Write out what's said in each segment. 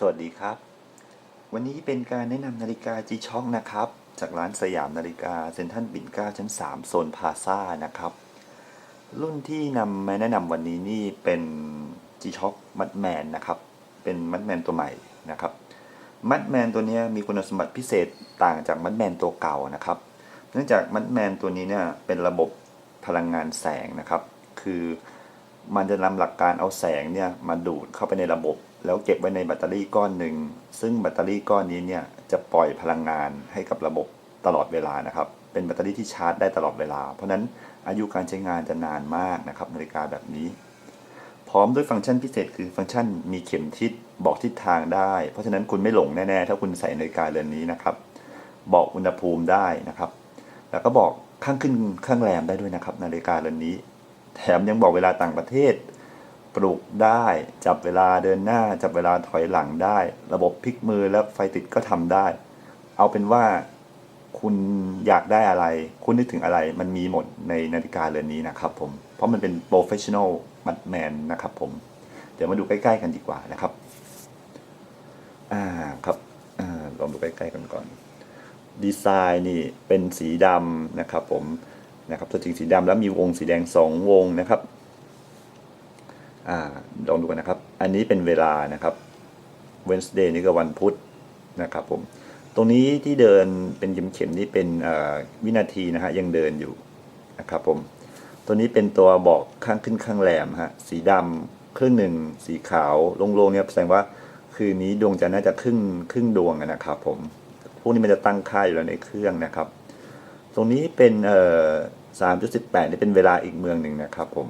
สวัสดีครับ วันนี้เป็นการแนะนำนาฬิกา G-Shock นะครับ จากร้านสยามนาฬิกาเซ็นทรัลปิ่นเก้าชั้น3โซนพาซ่านะครับ รุ่นที่นำมาแนะนำวันนี้นี่เป็น G-Shock มัดแมนนะครับ เป็นมัดแมนตัวใหม่นะครับ มัดแมนตัวนี้มีคุณสมบัติพิเศษต่างจากมัดแมนตัวเก่านะครับ เนื่องจากมัดแมนตัวนี้เนี่ยเป็นระบบพลังงานแสงนะครับ คือมันจะนำหลักการเอาแสงเนี่ยมาดูดเข้าไปในระบบ แล้วเก็บไว้ในแบตเตอรี่ก้อนหนึ่ง ซึ่งแบตเตอรี่ก้อนนี้เนี่ยจะปล่อยพลังงานให้กับระบบตลอดเวลานะครับ เป็นแบตเตอรี่ที่ชาร์จได้ตลอดเวลา เพราะนั้นอายุการใช้งานจะนานมากนะครับนาฬิกาแบบนี้ พร้อมด้วยฟังก์ชันพิเศษคือฟังก์ชันมีเข็มทิศบอกทิศทางได้ เพราะฉะนั้นคุณไม่หลงแน่ๆถ้าคุณใส่นาฬิกาเรือนนี้นะครับ บอกอุณหภูมิได้นะครับ แล้วก็บอกข้างขึ้นข้างแรมได้ด้วยนะครับนาฬิกาเรือนนี้ แถมยังบอกเวลาต่างประเทศ ปลุกได้ จับเวลาเดินหน้า จับเวลาถอยหลังได้ ระบบพลิกมือแล้วไฟติดก็ทำได้ เอาเป็นว่าคุณอยากได้อะไร คุณนึกถึงอะไร มันมีหมดในนาฬิกาเรือนนี้นะครับผม เพราะมันเป็น professional มัดแมนนะครับผม เดี๋ยวมาดูใกล้ๆกันดีกว่านะครับ อ่าครับอ่าลองดูใกล้ๆกันก่อน ดีไซน์นี่เป็นสีดำนะครับผมนะครับตัวจริงสีดำแล้วมีวงสีแดงสองวงนะครับ อ่าลองดูกันนะครับ อันนี้เป็นเวลานะครับ Wednesday นี่ก็วันพุธนะครับผม ตรงนี้ที่เดินเป็นเข็มนี่เป็นวินาทีนะฮะยังเดินอยู่นะครับผม ตัวนี้เป็นตัวบอกข้างขึ้นข้างแรมฮะสีดำครึ่งหนึ่งสีขาวโล่งๆเนี่ยแสดงว่าคืนนี้ดวงจันทร์น่าจะครึ่งครึ่งดวงนะครับผม พวกนี้มันจะตั้งค่าอยู่แล้วในเครื่องนะครับ ตรงนี้เป็นเอ่อสามจุดสิบแปดนี่เป็นเวลาอีกเมืองหนึ่งนะครับผม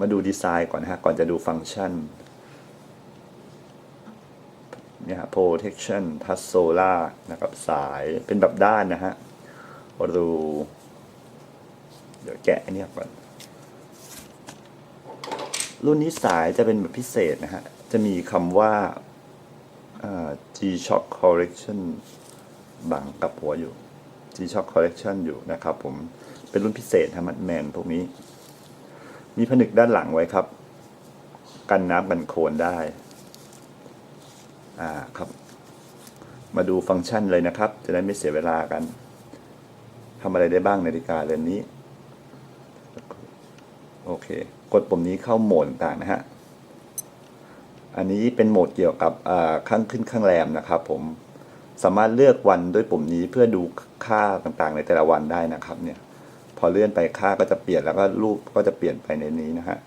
มาดูดีไซน์ก่อนนะฮะ ก่อนจะดูฟังก์ชันเนี่ยฮะ protection touch solar นะครับ สายเป็นแบบด้านนะฮะรูเดี๋ยวแกะอันเนี้ยก่อน รุ่นนี้สายจะเป็นแบบพิเศษนะฮะ จะมีคำว่า G-Shock Collection บังกับหัวอยู่ G-Shock Collection อยู่นะครับผม เป็นรุ่นพิเศษฮะมัดแมนพวกนี้ มีผนึกด้านหลังไว้ครับ กันน้ำกันโคลนได้ อ่าครับ มาดูฟังก์ชันเลยนะครับ จะได้ไม่เสียเวลากันทำอะไรได้บ้างนาฬิกาเรือนนี้ โอเค กดปุ่มนี้เข้าโหมดต่างนะฮะ อันนี้เป็นโหมดเกี่ยวกับอ่าข้างขึ้นข้างแรมนะครับผมสามารถเลือกวันด้วยปุ่มนี้เพื่อดูค่าต่างๆ ในแต่ละวันได้นะครับเนี่ย พอเลื่อนไปค่าก็จะเปลี่ยนแล้วก็รูปก็จะเปลี่ยนไปในนี้นะฮะ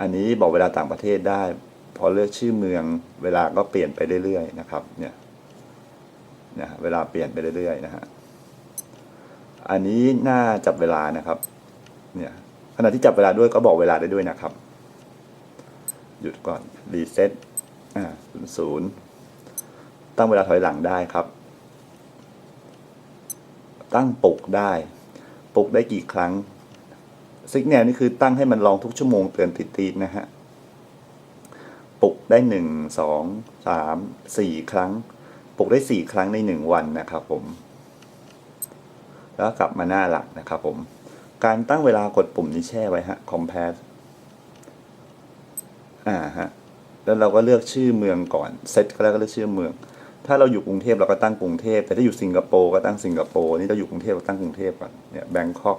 อันนี้บอกเวลาต่างประเทศได้ พอเลือกชื่อเมือง เวลาก็เปลี่ยนไปเรื่อยๆนะครับ เนี่ยนะฮะเวลาเปลี่ยนไปเรื่อยๆนะฮะ อันนี้หน้าจับเวลานะครับ เนี่ยขณะที่จับเวลาด้วยก็บอกเวลาได้ด้วยนะครับ หยุดก่อนรีเซ็ตอ่าศูนย์ตั้งเวลาถอยหลังได้ครับ ตั้งปลุกได้ ปลุกได้กี่ครั้งซิกแนลนี่คือตั้งให้มันลองทุกชั่วโมงเตือนติดๆนะฮะปลุกได้หนึ่งสองสามสี่ครั้ง ปลุกได้สี่ครั้งในหนึ่งวันนะครับผม แล้วกลับมาหน้าหลักนะครับผม การตั้งเวลากดปุ่มนี้แช่ไว้ฮะ compass อ่าฮะ แล้วเราก็เลือกชื่อเมืองก่อน เซตก็แล้วก็เลือกชื่อเมือง ถ้าเราอยู่กรุงเทพเราก็ตั้งกรุงเทพแต่ถ้าอยู่สิงคโปร์ก็ตั้งสิงคโปร์นี่เราอยู่กรุงเทพเราตั้งกรุงเทพก่อนเนี่ยแบงคอก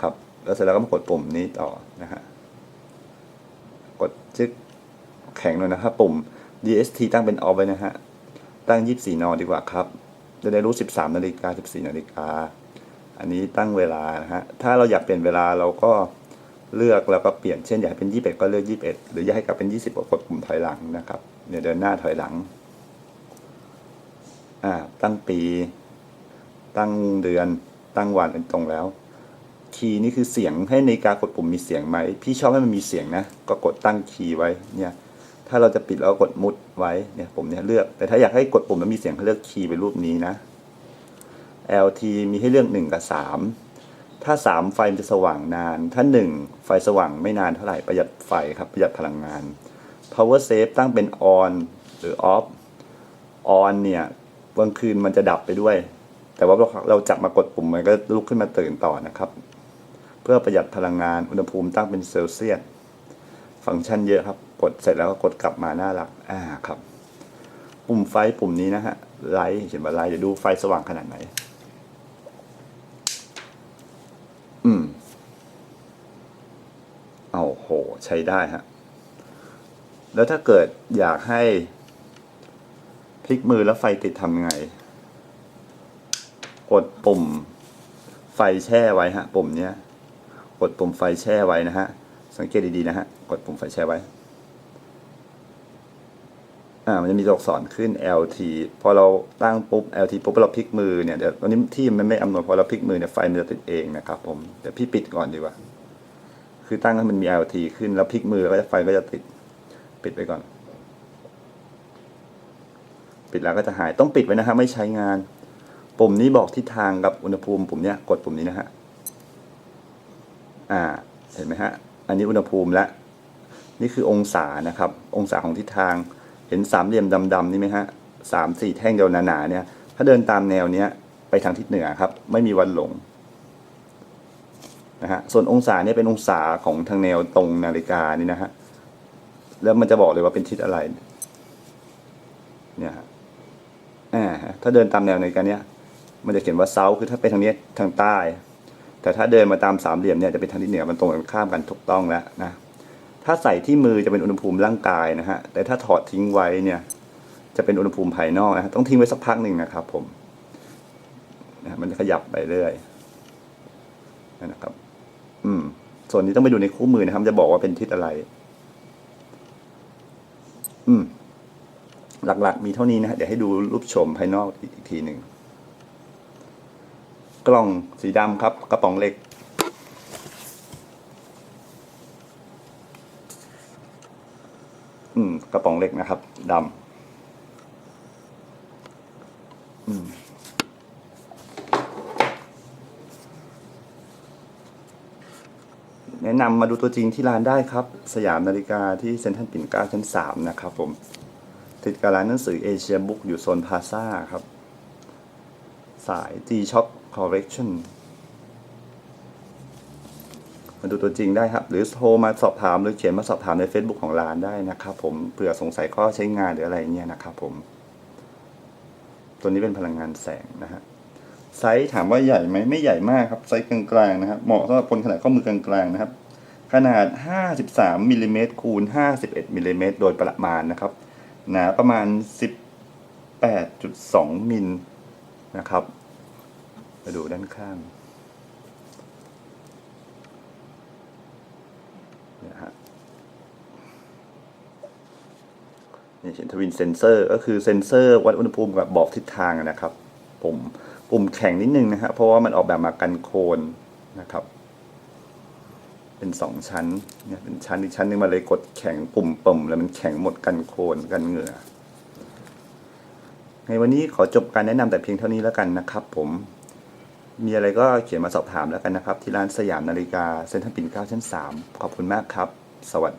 ครับ แล้วเสร็จแล้วก็มากดปุ่มนี้ต่อนะฮะกดจึ๊กแข็งเลยนะครับปุ่ม DST ตั้งเป็น off ไว้นะฮะตั้ง 24นดีกว่าครับ จะได้รู้ 13 นาฬิกา 14 นาฬิกา อันนี้ตั้งเวลานะฮะ ถ้าเราอยากเปลี่ยนเวลาเราก็เลือกแล้วก็เปลี่ยน เช่นอยากเป็น 21 ก็เลือก 21 หรืออยากให้กลับเป็น 20 กดปุ่มถอยหลังนะครับ เนี่ยเดินหน้าถอยหลัง อ่า ตั้งปี ตั้งเดือน ตั้งวันเป็นตรงแล้ว คีย์นี่คือเสียงให้ในการกดปุ่มมีเสียงไหม พี่ชอบให้มันมีเสียงนะ ก็กดตั้งคีย์ไว้ เนี่ย ถ้าเราจะปิดเราก็กดมุดไว้ เนี่ยผมเนี่ยเลือก แต่ถ้าอยากให้กดปุ่มแล้วมีเสียงให้เลือกคีย์เป็นรูปนี้นะ LT มีให้เลือก1กับ3 ถ้า 3 ไฟมันจะสว่างนาน ถ้า 1 ไฟสว่างไม่นานเท่าไหร่ ประหยัดไฟครับ ประหยัดพลังงาน power save ตั้งเป็น on หรือ off on เนี่ย กลางคืนมันจะดับไปด้วย แต่ว่าเราเราจับมากดปุ่มมันก็ลุกขึ้นมาตื่นต่อนะครับ เพื่อประหยัดพลังงานอุณหภูมิตั้งเป็นเซลเซียสฟฟังก์ชันเยอะครับ กดเสร็จแล้วก็กดกลับมาน่ารักอ่าครับ ปุ่มไฟปุ่มนี้นะฮะไลท์เขียนว่าไลท์เดี๋ยวดูไฟสว่างขนาดไหน อืมเอาโห ใช้ได้ฮะแล้วถ้าเกิดอยากให้ พลิกมือแล้วไฟติดทำไง กดปุ่ม ไฟแช่ไว้ฮะ ปุ่มเนี้ย กดปุ่มไฟแช่ไว้นะฮะ สังเกตดีๆนะฮะ กดปุ่มไฟแช่ไว้ อ่า มันจะมีตัวอักษรขึ้น LT พอเราตั้งปุ๊บ LT ปุ๊บเราพลิกมือเนี่ยเดี๋ยวตอนนี้ที่มันไม่อำนวยพอเราพลิกมือเนี่ยไฟมันจะติดเองนะครับผม เดี๋ยวพี่ปิดก่อนดีกว่า คือตั้งให้มันมี LT ขึ้นแล้วพลิกมือแล้วไฟก็จะติด ปิดไปก่อน ปิดแล้วก็จะหายต้องปิดไว้นะฮะไม่ใช้งาน ปุ่มนี้บอกทิศทางกับอุณหภูมิปุ่มเนี้ยกดปุ่มนี้นะฮะอ่าเห็นไหมฮะอันนี้อุณหภูมิและ นี่คือองศานะครับ องศาของทิศทางเห็นสามเหลี่ยมดำๆนี่ไหมฮะสามสี่แท่งเดียวหนาๆเนี่ย ถ้าเดินตามแนวเนี้ยไปทางทิศเหนือครับ ไม่มีวันหลงนะฮะส่วนองศาเนี่ยเป็นองศาของทางแนวตรงนาฬิกานี่นะฮะแล้วมันจะบอกเลยว่าเป็นทิศอะไรเนี่ยฮะ อ่าถ้าเดินตามแนวนกาเนี้ย มันจะเขียนว่าเซาคือถ้าไปทางนี้ทางใต้ แต่ถ้าเดินมาตามสามเหลี่ยมเนี่ยจะเป็นทางทิศเหนือมันตรงกันข้ามกันถูกต้องแล้วนะถ้าใส่ที่มือจะเป็นอุณหภูมิร่างกายนะฮะแต่ถ้าถอดทิ้งไว้เนี่ย จะเป็นอุณหภูมิภายนอกนะฮะต้องทิ้งไว้สักพักหนึ่งนะครับ ผมนะมันจะขยับไปเรื่อยนะครับ อืม ส่วนนี้ต้องไปดูในคู่มือนะครับ จะบอกว่าเป็นทิศอะไร อืม หลักๆ มีเท่านี้นะฮะเดี๋ยวให้ดูรูปชมภายนอกอีกทีหนึ่งกล่องสีดำครับ กระป๋องเหล็ก อืม กระป๋องเหล็กนะครับดำอืมแนะนำมาดูตัวจริงที่ร้านได้ครับ สยามนาฬิกาที่เซ็นทรัลปิ่นเกล้าชั้นสามนะครับผม ติดกับร้านหนังสือเอเชียบุ๊กอยู่โซนพาซ่าครับ สาย G Shock Collection มาดูตัวจริงได้ครับ หรือโทรมาสอบถามหรือเขียนมาสอบถามใน Facebook ของร้านได้นะครับผมเผื่อสงสัยข้อใช้งานหรืออะไรเงี้ยนะครับผม ตัวนี้เป็นพลังงานแสงนะฮะไซส์ถามว่าใหญ่ไหมไม่ใหญ่มากครับไซส์กลางๆนะครับเหมาะสำหรับคนขนาดข้อมือกลางๆนะครับ ขนาด 53มิลลิเมตรคูณ 51มิลลิเมตรโดยประมาณนะครับ หนาประมาณ 18.2 มิลนะครับ มาดูด้านข้างนี่ยฮะนี่เห็นทวินเซนเซอร์ก็คือเซนเซอร์วัดอุณหภูมิกับบอกทิศทางนะครับปุ่มปุ่มแข็งนิดนึงนะฮะเพราะว่ามันออกแบบมากันโคลนนะครับ เป็นสองชั้นเนี่ยเป็นชั้นอีกชั้นหนึงมาเลยกดแข็งปุ่มปุ่มแล้วมันแข็งหมดกันโคลนกันเหงื่อในวันนี้ขอจบการแนะนำแต่เพียงเท่านี้แล้วกันนะครับ ผมมีอะไรก็เขียนมาสอบถามแล้วกันนะครับ ที่ร้านสยามนาฬิกาเซ็นทรัลปิ่นเกล้าชั้น 3 ขอบคุณมากครับ สวัสดี